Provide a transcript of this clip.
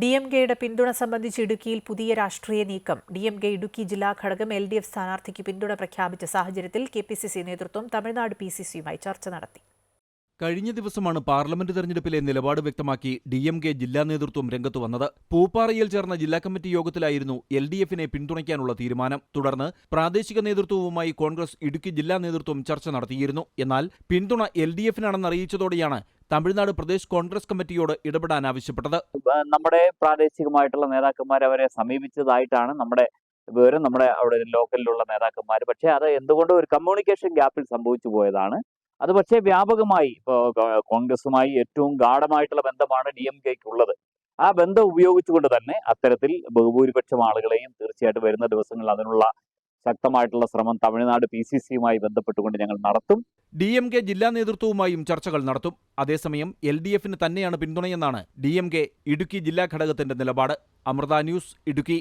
D M കെയുടെ പിന്തുണ സംബന്ധിച്ച് ഇടുക്കിയിൽ പുതിയ രാഷ്ട്രീയ നീക്കം. ഡി എം കെ ഇടുക്കി ജില്ലാ ഘടകം എൽ ഡി എഫ് സ്ഥാനാർത്ഥിക്ക് പിന്തുണ പ്രഖ്യാപിച്ച സാഹചര്യത്തിൽ കെ പി സി സി നേതൃത്വം തമിഴ്നാട് പി സി സിയുമായി ചർച്ച നടത്തി. കഴിഞ്ഞ ദിവസമാണ് പാർലമെന്റ് തെരഞ്ഞെടുപ്പിലെ നിലപാട് വ്യക്തമാക്കി ഡി എം കെ ജില്ലാ നേതൃത്വം രംഗത്തു വന്നത്. പൂപ്പാറയിൽ ചേർന്ന ജില്ലാ കമ്മിറ്റി യോഗത്തിലായിരുന്നു എൽ ഡി എഫിനെ പിന്തുണയ്ക്കാനുള്ള തീരുമാനം. തുടർന്ന് പ്രാദേശിക നേതൃത്വവുമായി കോൺഗ്രസ് ഇടുക്കി ജില്ലാ നേതൃത്വം ചർച്ച നടത്തിയിരുന്നു. എന്നാൽ പിന്തുണ എൽ ഡി എഫിനാണെന്ന് അറിയിച്ചതോടെയാണ് തമിഴ്നാട് പ്രദേശ് കോൺഗ്രസ് കമ്മിറ്റിയോട് ഇടപെടാൻ ആവശ്യപ്പെട്ടത്? നമ്മുടെ പ്രാദേശികമായിട്ടുള്ള നേതാക്കന്മാർ അവരെ സമീപിച്ചതായിട്ടാണ് നമ്മുടെ വിവരം നമ്മുടെ അവിടെ ലോക്കലിലുള്ള നേതാക്കന്മാർ പക്ഷേ അത് എന്തുകൊണ്ട് ഒരു കമ്മ്യൂണിക്കേഷൻ ഗ്യാപ്പിൽ സംഭവിച്ചു പോയതാണ്? അത് പക്ഷേ വ്യാപകമായി കോൺഗ്രസുമായി ഏറ്റവും ഗാഠമായിട്ടുള്ള ബന്ധമാണ് ഡി എം കെക്ക് ഉള്ളത് ആ ബന്ധം ഉപയോഗിച്ചുകൊണ്ട് തന്നെ അത്തരത്തിൽ ബഹുഭൂരിപക്ഷം ആളുകളെയും തീർച്ചയായിട്ടും വരുന്ന ദിവസങ്ങളിൽ അതിനുള്ള ശക്തമായിട്ടുള്ള ശ്രമം തമിഴ്നാട് പി സി സിയുമായി ബന്ധപ്പെട്ടുകൊണ്ട് ഞങ്ങൾ നടത്തും. ഡി എം കെ ജില്ലാ നേതൃത്വവുമായും ചർച്ചകൾ നടത്തും. അതേസമയം എൽ ഡി എഫിന് തന്നെയാണ് പിന്തുണയെന്നാണ് ഡി എം കെ ഇടുക്കി ജില്ലാ ഘടകത്തിന്റെ നിലപാട്. അമൃത ന്യൂസ് ഇടുക്കി.